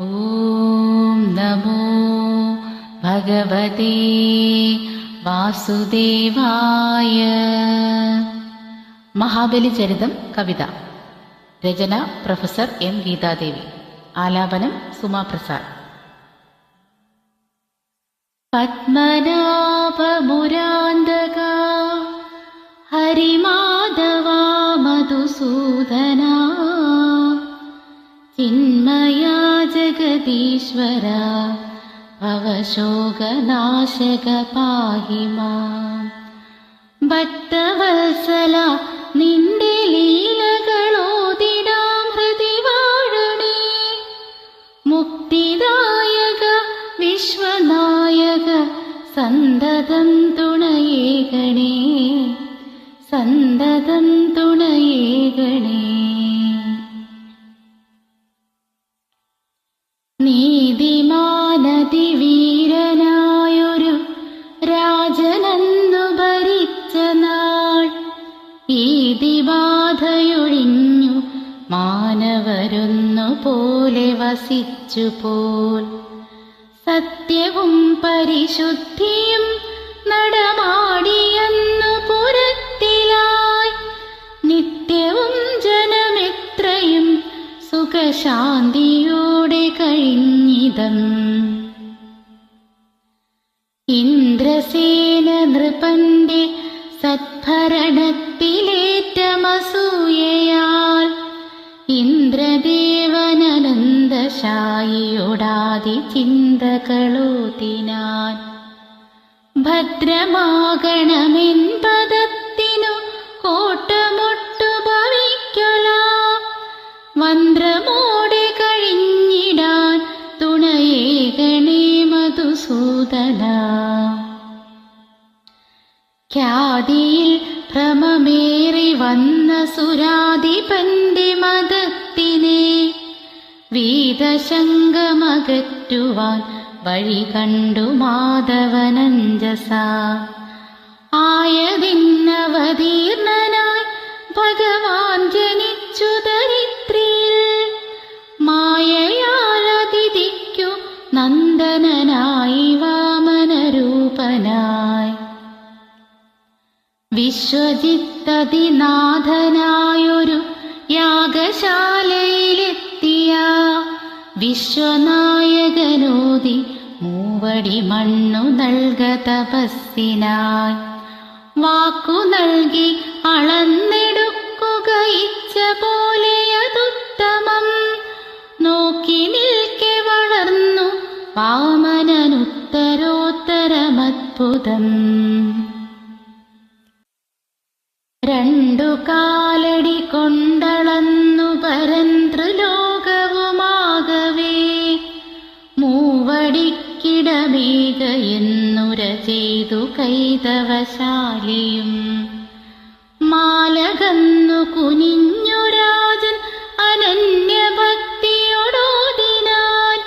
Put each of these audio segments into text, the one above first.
ॐ नमो भगवते വാസുദേവായ മഹാബലിചരിതം കവിത രചന പ്രൊഫസർ എം ഗീതാദേവി ആലാപനം സുമാ പ്രസാദ് പത്മനാഭമുരാന്തക जगदीश्वरा अवशोकनाशक पाहि माम्। श्वरा निन्दे माट्वसल हृदि दिडामृदिवाडणे मुक्तिदायक विश्वनायक सन्ददं तुणये गणे। सन्ददं तुणये गणे। പോലെ വസിച്ചു പോൽ സത്യവും പരിശുദ്ധിയും നടമാടിയെന്നു പുരത്തിലായി. നിത്യവും ജനമെത്രയും സുഖശാന്തിയോടെ കഴിഞ്ഞിതം. ഇന്ദ്രസേന നൃപന്റെ സത്ഭരണത്തിലേറ്റമസൂയയാൽ ഇന്ദ്രദേവനനന്ദശായിയോടാതി ചിന്തകളോതിനാൻ ഭദ്രമാകണമെൻ പദത്തിനു കോട്ടമൊട്ടു ഭവിക്കള മന്ത്രമോടെ കഴിഞ്ഞിടാൻ തുണയേകണേ മധുസൂദന. ഖ്യാതിയിൽ ഭ്രമമേറി വന്ന സുരാധിപന്റെ മതത്തിനെ വീതശങ്കമകറ്റുവാൻ വഴി കണ്ടു മാധവനഞ്ജസ ആയതിന്നവതീർണനായി ഭഗവാൻ ജനിച്ചു ദരിദ്രിയിൽ. മായയാലതിഥിക്കു നന്ദനനായി വാമനരൂപനായി. വിശ്വജിത്തതിനാഥനായൊരു യാഗശാലയിലെത്തിയ വിശ്വനായകനോതി മൂവടി മണ്ണു നൽക തപസ്സിനായി. വാക്കു നൽകി അളന്നെടുക്കുക ഇച്ഛ പോലെയതുത്തമം നോക്കി നിൽക്കെ വളർന്നു വാമനനുത്തരോത്തരമത്ഭുതം. രണ്ടു കാലടി കൊണ്ടളന്നു ചെയ്തു കൈതവശാലിയും. മാലകന്നു കുനിഞ്ഞു രാജൻ അനന്യഭക്തിയോടോതിനാൻ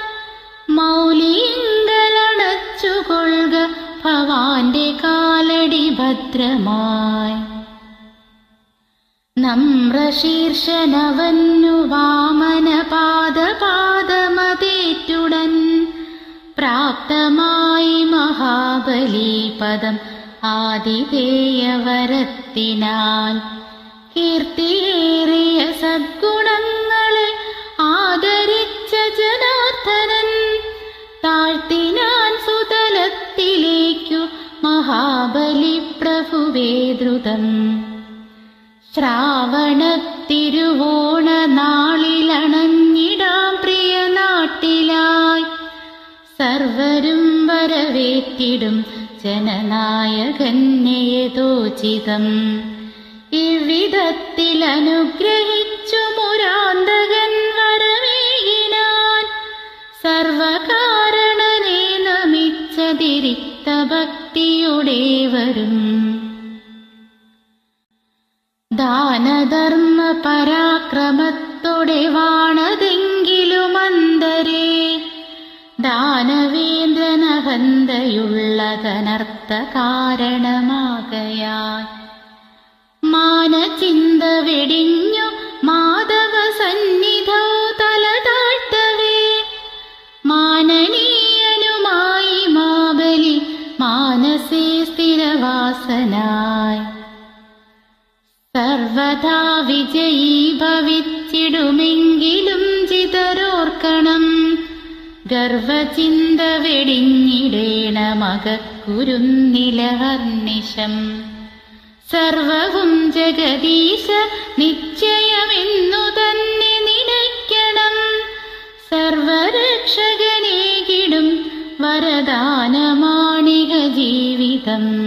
മൗലിങ്കലടച്ചുകൊള്ളുക ഭവാന്റെ കാലടി ഭദ്രമായി. നമ്രശീർഷനവന്നു വാമന മഹാബലി പദം ആതിഥേയവരത്തിനാൽ കീർത്തിയേറിയ സദ്ഗുണങ്ങളെ ആദരിച്ച ജനാർദ്ദനൻ താഴ്ത്തിനാൻ സുതലത്തിലേക്കു മഹാബലി പ്രഭുവേ ദ്രുതം. ശ്രാവണത്തിരുവോണ നാളിലണഞ്ഞിടാം പ്രിയ നാട്ടിലായി. സർവരും വരവേറ്റിടും ജനനായകന്യതോചിതം ഇവിധത്തിൽ അനുഗ്രഹിച്ചു മുരാന്തകൻ വരമേകിനാൻ സർവകാരണനെ നമിച്ചതിരിക്ത ഭക്തിയുടെ വരും. ദാനധർമ്മ പരാക്രമത്തോടെ വാണതെങ്കിലും തന്തയുള്ളതനർത്ഥ കാരണമാകയാൽ മാനചിന്ത വെടിഞ്ഞു മാധവ സന്നിധോ തല താഴ്ത്തവേ മാനനീയനുമായി മാബലി മാനസേ സ്ഥിരവാസനായി. സർവദാ വിജയീ ഭവിച്ചിടുമെങ്കിലും ചിതരോർക്കണം ഗർവചിന്ത വെടിഞ്ഞിടേണമകുരുന്നിലഹർനിശം സർവവും ജഗദീശ നിശ്ചയമെന്നു തന്നെ നിലയ്ക്കണം. സർവരക്ഷകനേകിടും വരദാനമാണിക ജീവിതം.